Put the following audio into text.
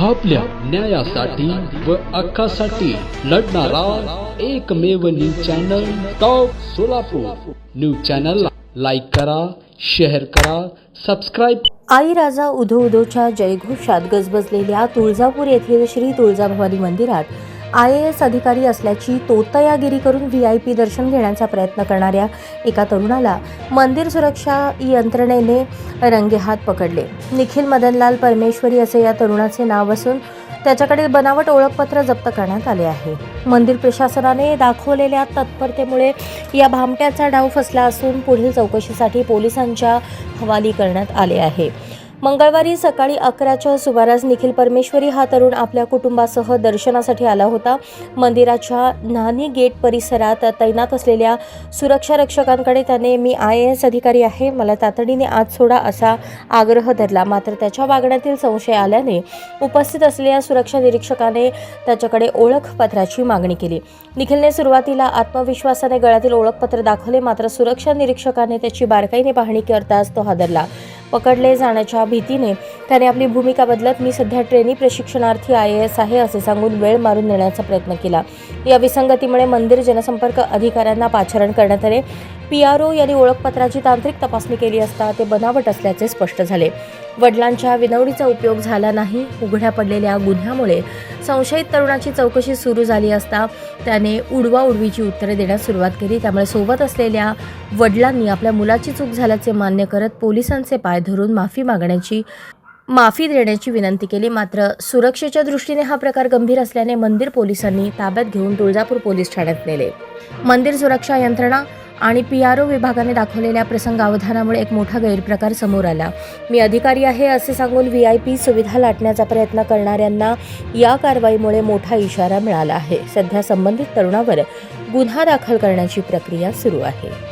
आपल्या न्यायासाठी व हक्कासाठी लढणारा एकमेव news channel top Solapur. News channel like करा शेअर करा सबस्क्राईब आई राजा उधो उधोच्या जयघोषात गजबजलेल्या तुळजापूर येथील श्री तुळजाभवानी मंदिरात आय ए एस अधिकारी असल्याची तोतयागिरी करून व्ही आय पी दर्शन घेण्याचा प्रयत्न करणाऱ्या एका तरुणाला मंदिर सुरक्षा यंत्रणेने रंगेहात पकडले. निखिल मदनलाल परमेश्वरी असे या तरुणाचे नाव असून त्याच्याकडे बनावट ओळखपत्र जप्त करण्यात आले आहे. मंदिर प्रशासनाने दाखवलेल्या तत्परतेमुळे या भामट्याचा डाव फसला असून पुढील चौकशीसाठी पोलिसांच्या हवाली करण्यात आले आहे. मंगळवारी सकाळी अकराच्या सुमारास निखिल परमेश्वरी हा तरुण आपल्या कुटुंबासह दर्शनासाठी आला होता. मंदिराच्या नानी गेट परिसरात तैनात असलेल्या सुरक्षा रक्षकांकडे त्याने मी आय ए एस अधिकारी आहे मला तातडीने आज सोडा असा आग्रह धरला. मात्र त्याच्या वागण्यातील संशय आल्याने उपस्थित असलेल्या सुरक्षा निरीक्षकाने त्याच्याकडे ओळखपत्राची मागणी केली. निखिलने सुरुवातीला आत्मविश्वासाने गळ्यातील ओळखपत्र दाखवले मात्र सुरक्षा निरीक्षकाने त्याची बारकाईने पाहणी करताच तो हादरला. पकडले जाण्याच्या भीतीने त्याने आपली भूमिका बदलत मी सध्या ट्रेनी प्रशिक्षणार्थी आय ए एस आहे असे सांगून वेळ मारून नेण्याचा प्रयत्न केला. या विसंगतीमुळे मंदिर जनसंपर्क अधिकाऱ्यांना पाचारण करण्यात आले. पी आर ओ यांनी ओळखपत्राची तांत्रिक तपासणी केली असता ते बनावट असल्याचे स्पष्ट झाले. वडिलांच्या विनवडीचा उपयोग झाला नाही. उघड्या पडलेल्या गुन्ह्यामुळे संशयित तरुणाची चौकशी सुरू झाली असता त्याने उडवा उडवीची उत्तरे देण्यास सुरुवात केली. त्यामुळे सोबत असलेल्या वडिलांनी आपल्या मुलाची चूक झाल्याचे मान्य करत पोलिसांचे पाय धरून माफी मागण्याची माफी देण्याची विनंती केली. मात्र सुरक्षेच्या दृष्टीने हा प्रकार गंभीर असल्याने मंदिर पोलिसांनी ताब्यात घेऊन तुळजापूर पोलीस ठाण्यात नेले. मंदिर सुरक्षा यंत्रणा आणि पी आर ओ विभागाने दाखवलेल्या प्रसंगावधानामुळे एक मोठा गैरप्रकार समोर आला. मी अधिकारी आहे असे सांगून व्ही आय पी सुविधा लाटण्याचा प्रयत्न करणाऱ्यांना या कारवाईमुळे मोठा इशारा मिळाला आहे. सध्या संबंधित तरुणावर गुन्हा दाखल करण्याची प्रक्रिया सुरू आहे.